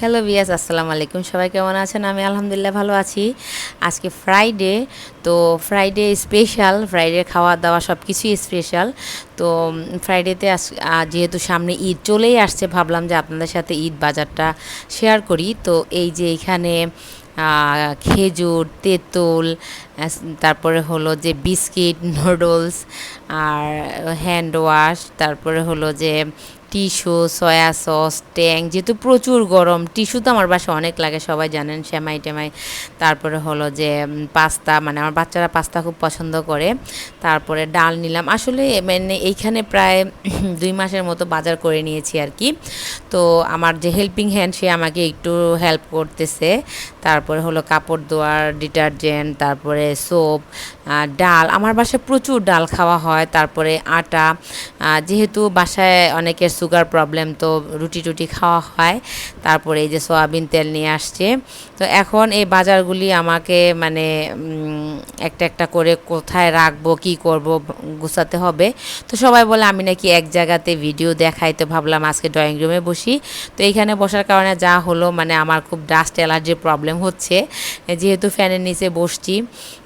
Hello বিয়াস আসসালামু আলাইকুম। সবাই কেমন আছেন? আমি আলহামদুলিল্লাহ ভালো আছি। আজকে ফ্রাইডে তো ফ্রাইডে স্পেশাল ফ্রাইডে খাওয়া দাওয়া সব কিছুই স্পেশাল তো ফ্রাইডেতে যেহেতু সামনে ঈদ চলেই আসছে, ভাবলাম যে আপনাদের সাথে ঈদ বাজারটা শেয়ার করি। তো এই যে এখানে খেজুর, তেঁতুল তারপরে হলো যে বিস্কিট, নুডলস আর হ্যান্ড ওয়াশ তারপরে হলো যে টিস্যু, সয়া সস, ট্যাং, যেহেতু প্রচুর গরম, টিস্যু তো আমার বাসায় অনেক লাগে, সবাই জানেন শ্যামাই টেমাই। তারপরে হলো যে পাস্তা মানে আমার বাচ্চারা পাস্তা খুব পছন্দ করে। তারপরে ডাল নিলাম। আসলে মানে এইখানে প্রায় দুই মাসের মতো বাজার করে নিয়েছি আর কি। তো আমার যে হেল্পিং হ্যান্ড সে আমাকে একটু হেল্প করতেছে। তারপরে হলো কাপড় ধোয়ার ডিটারজেন্ট তারপরে সোপ ডাল। আমার বাসায় প্রচুর ডাল খাওয়া হয়। তারপরে আটা। যেহেতু বাসায় অনেকের সুগার প্রবলেম তো রুটি টুটি খাওয়া হয়। তারপরে এই যে সয়াবিন তেল নিয়ে আসছে। তো এখন এই বাজারগুলি আমাকে মানে একটা একটা করে কোথায় রাখব, কি করব গুছাতে হবে। তো সবাই বলে, আমি নাকি এক জায়গাতে ভিডিও দেখাই। তো ভাবলাম আজকে ড্রয়িং রুমে বসি। তো এইখানে বসার কারণে যা হলো মানে আমার খুব ডাস্ট অ্যালার্জির প্রবলেম হচ্ছে। যেহেতু ফ্যানের নিচে বসছি।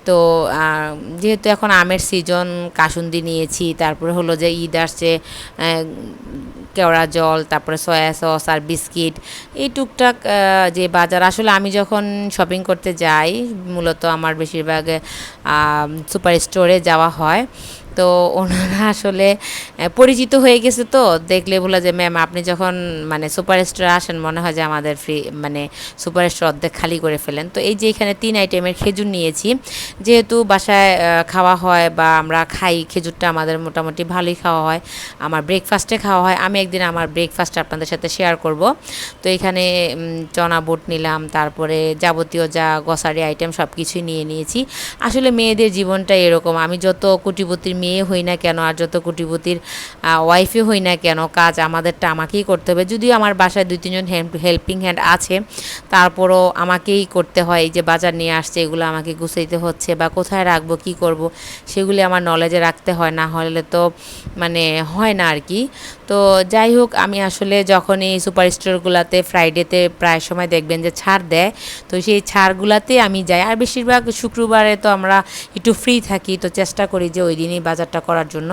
তো যেহেতু এখন আমের সিজন কাসুন্দি নিয়েছি, তারপরে হলো যে ঈদ আসছে কেওড়া জল, তারপরে সয়া সস আর বিস্কিট, এই টুকটাক যে বাজার। আসলে আমি যখন শপিং করতে যাই, মূলত আমার বেশিরভাগ সুপার স্টোরে যাওয়া হয়। তো ওনারা আসলে পরিচিত হয়ে গেছে তো, দেখলে বলে যে ম্যাম, আপনি যখন মানে সুপার স্টোরে আসেন, মনে হয় যে আমাদের ফ্রি মানে সুপার স্টোর অর্ধেক খালি করে ফেলেন। তো এই যে এখানে তিন আইটেমের খেজুর নিয়েছি। যেহেতু বাসায় খাওয়া হয় বা আমরা খাই, খেজুরটা আমাদের মোটামুটি ভালোই খাওয়া হয়। আমার ব্রেকফাস্টে খাওয়া হয়। আমি একদিন আমার ব্রেকফাস্ট আপনাদের সাথে শেয়ার করব। তো এখানে চনা বুট নিলাম, তারপরে যাবতীয় যা গসারি আইটেম সব কিছুই নিয়ে নিয়েছি। আসলে মেয়েদের জীবনটা এরকম। আমি যত কোটিপতির মেয়ে হই না কেন আর যত কোটিপতির ওয়াইফে হই না কেন, কাজ আমাদেরটা আমাকেই করতে হবে। যদিও আমার বাসায় দুই, তিনজন হেল্পিং হ্যান্ড আছে, তারপরও আমাকেই করতে হয়। এই যে বাজার নিয়ে আসছে, এগুলো আমাকে গুছাইতে হচ্ছে বা কোথায় রাখব, কি করব, সেগুলি আমার নলেজে রাখতে হয়। না হলে তো মানে হয় না আর কি তো যাই হোক, আমি আসলে যখন এই সুপার স্টোরগুলোতে ফ্রাইডেতে প্রায় সময় দেখবেন যে ছাড় দেয়, তো সেই ছাড়গুলাতে আমি যাই। আর বেশিরভাগ শুক্রবারে তো আমরা একটু ফ্রি থাকি, তো চেষ্টা করি যে ওই দিনই বাজারটা করার জন্য।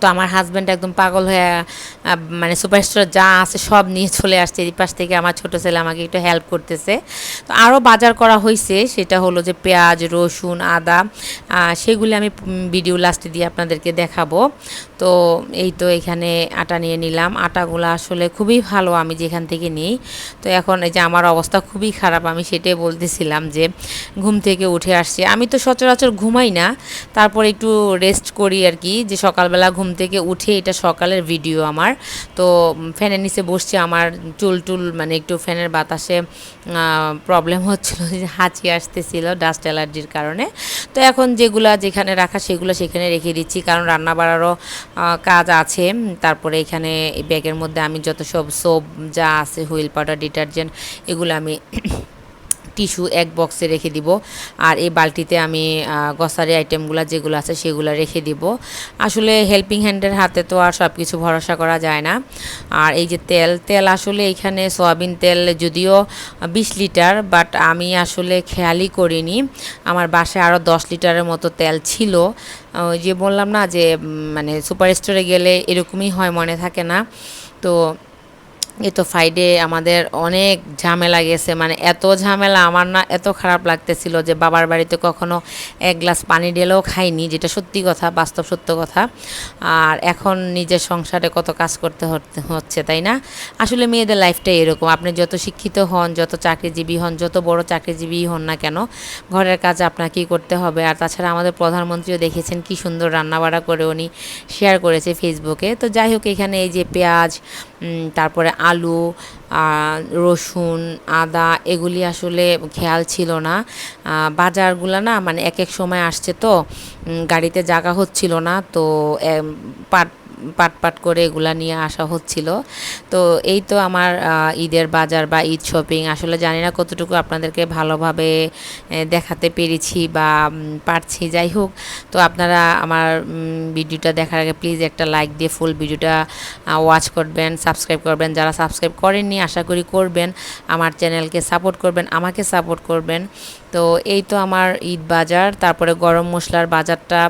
তো আমার হাজব্যান্ড একদম পাগল হয়ে মানে সুপার স্টোর যা আছে সব নিয়ে চলে আসছে। এই পাশ থেকে আমার ছোটো ছেলে আমাকে একটু হেল্প করতেছে। তো আরও বাজার করা হয়েছে সেটা হলো যে পেঁয়াজ, রসুন, আদা সেগুলি আমি ভিডিও লাস্টে দিয়ে আপনাদেরকে দেখাবো। তো এই তো এখানে আটা নিয়ে নিলাম। আটাগুলো আসলে খুবই ভালো, আমি যেখান থেকে নিই। তো এখন এই যে আমার অবস্থা খুবই খারাপ, আমি সেটাই বলতেছিলাম যে ঘুম থেকে উঠে আসছি। আমি তো সচরাচর ঘুমাই না, তারপর একটু রেস্ট করি আর কি, যে সকালবেলা ঘুম থেকে উঠে এটা সকালের ভিডিও আমার। তো ফ্যানের নিচে বসছে, আমার চুল টুল মানে একটু ফ্যানের বাতাসে প্রবলেম হচ্ছিল, হাঁচি আসতেছিল ডাস্ট অ্যালার্জির কারণে। তো এখন যেগুলো যেখানে রাখা সেগুলো সেখানে রেখে দিচ্ছি, কারণ রান্না বাড়ারও কাজ আছে। তারপরে এখানে ব্যাগের মধ্যে আমি যত সব সোপ যা আছে হুইল পাউডার ডিটারজেন্ট এগুলো আমি টিস্যু এক বক্সে রেখে দিব। আর এই বালতিতে আমি গসারি আইটেমগুলো যেগুলো আছে সেগুলো রেখে দিব। আসলে হেল্পিং হ্যান্ডের হাতে তো আর সব কিছু ভরসা করা যায় না। আর এই যে তেল তেল আসলে এখানে সয়াবিন তেল যদিও বিশ লিটার বাট আমি আসলে খেয়ালই করিনি। আমার বাসায় আরও দশ লিটারের মতো তেল ছিল। ওই যে বললাম না যে মানে সুপার স্টোরে গেলে এরকমই হয়, মনে থাকে না। তো এ তো ফ্রাইডে আমাদের অনেক ঝামেলা গেছে। মানে এত ঝামেলা আমার না এত খারাপ লাগতেছিল যে বাবার বাড়িতে কখনো এক গ্লাস পানি ঢেলেও খাইনি, যেটা সত্যি কথা, বাস্তব সত্য কথা। আর এখন নিজের সংসারে কত কাজ করতে হচ্ছে, তাই না? আসলে মেয়েদের লাইফটাই এরকম। আপনি যত শিক্ষিত হন, যত চাকরিজীবী হন, যত বড় চাকরিজীবী হন না কেন, ঘরের কাজ আপনাকেই করতে হবে। আর তাছাড়া আমাদের প্রধানমন্ত্রীও দেখেছেন কি সুন্দর রান্নাবাড়া করে উনি শেয়ার করেছে ফেসবুকে তো যাই হোক, এখানে এই যে পেঁয়াজ তারপরে আলু রসুন, আদা, এগুলি আসলে খেয়াল ছিল না। বাজারগুলো না মানে এক এক সময় আসছে তো গাড়িতে জায়গা হচ্ছিল না তো পাট পাট করে এগুলা নিয়ে আসা হচ্ছিল। তো এই তো আমার ঈদের বাজার বা ঈদ শপিং। আসলে জানি না কতটুকু আপনাদেরকে ভালোভাবে দেখাতে পেরেছি বা পারছি। যাই হোক, তো আপনারা আমার ভিডিওটা দেখার আগে প্লিজ একটা লাইক দিয়ে ফুল ভিডিওটা ওয়াচ করবেন সাবস্ক্রাইব করবেন। যারা সাবস্ক্রাইব করেননি, আশা করি করবেন। আমার চ্যানেলকে সাপোর্ট করবেন, আমাকে সাপোর্ট করবেন। তো এই তো আমার ঈদ বাজার, তারপরে গরম মশলার বাজারটা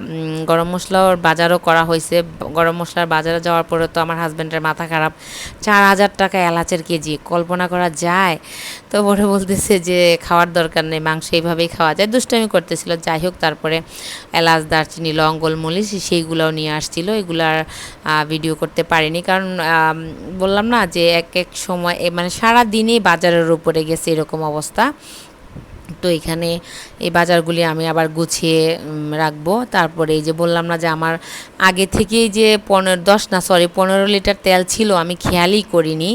গরম মশলার বাজারও করা হয়েছে। গরম মশলার বাজারে যাওয়ার পরে তো আমার হাজব্যান্ডের মাথা খারাপ। চার হাজার টাকা এলাচের কেজি, কল্পনা করা যায়? তো বড় বলতেছে যে, খাওয়ার দরকার নেই, মাংস এইভাবেই খাওয়া যায়। দুষ্টামি করতেছিল, যাই হোক, তারপরে এলাচ, দারচিনি লং গোলমরিচ সেইগুলোও নিয়ে আসছিল। এগুলার ভিডিও করতে পারিনি। কারণ বললাম না যে, এক এক সময় মানে সারা দিনই বাজারের উপরে গেছে এরকম অবস্থা। তো এখানে এই বাজারগুলি আমি আবার গুছিয়ে রাখব। তারপরে এই যে বললাম না যে আমার আগে থেকেই যে পনেরো, দশ না সরি পনেরো লিটার তেল ছিল আমি খেয়ালই করিনি।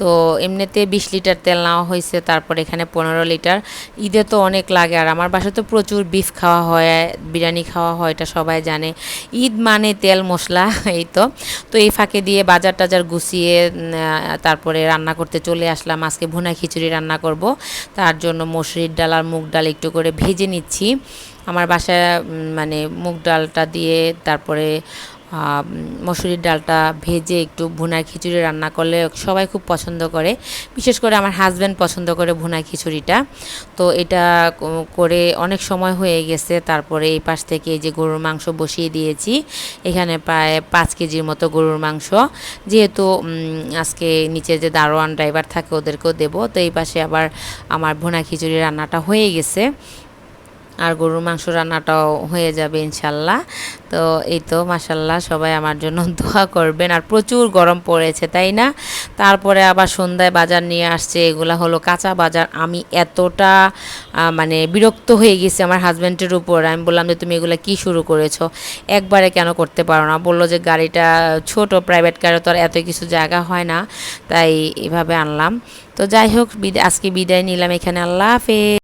তো এমনিতে বিশ লিটার তেল নেওয়া হয়েছে, তারপরে এখানে পনেরো লিটার। ঈদে তো অনেক লাগে, আর আমার বাসায় তো প্রচুর বিফ খাওয়া হয়, বিরিয়ানি খাওয়া হয়, এটা সবাই জানে। ঈদ মানে তেল মশলা, এই তো। তো এই ফাঁকে দিয়ে বাজার টাজার গুছিয়ে তারপরে রান্না করতে চলে আসলাম। আজকে ভুনা খিচুড়ি রান্না করব, তার জন্য মসুরির ডাল আর মুগ ডাল একটু করে ভেজে নিচ্ছি। আমার বাসায় মানে মুগ ডালটা দিয়ে তারপরে মসুরির ডালটা ভেজে একটু ভুনা খিচুড়ি রান্না করলে সবাই খুব পছন্দ করে। বিশেষ করে আমার হাজব্যান্ড পছন্দ করে ভুনা খিচুড়িটা। তো এটা করে অনেক সময় হয়ে গেছে। তারপরে এই পাশ থেকে এই যে গরুর মাংস বসিয়ে দিয়েছি। এখানে প্রায় পাঁচ কেজির মতো গরুর মাংস। যেহেতু আজকে নিচে যে দারোয়ান ড্রাইভার থাকে ওদেরকেও দেবো। তো এই পাশে আবার আমার ভুনা খিচুড়ি রান্নাটা হয়ে গেছে। আর গরুর মাংস রান্নাটাও হয়ে যাবে ইনশাল্লাহ। তো এই তো মাসাল্লাহ সবাই আমার জন্য দোয়া করবেন। আর প্রচুর গরম পড়েছে, তাই না? তারপরে আবার সন্ধ্যায় বাজার নিয়ে আসছে, এগুলা হলো কাঁচা বাজার। আমি এতটা মানে বিরক্ত হয়ে গেছি আমার হাজব্যান্ডের উপর। আমি বললাম যে, তুমি এগুলো কি শুরু করেছ? একবারে কেন করতে পারো না? বলল যে, গাড়িটা ছোট প্রাইভেট কারে তো আর এত কিছু জায়গা হয় না। তাই এভাবে আনলাম। তো যাই হোক আজকে বিদায় নিলাম এখানে। আল্লাহ হাফেজ।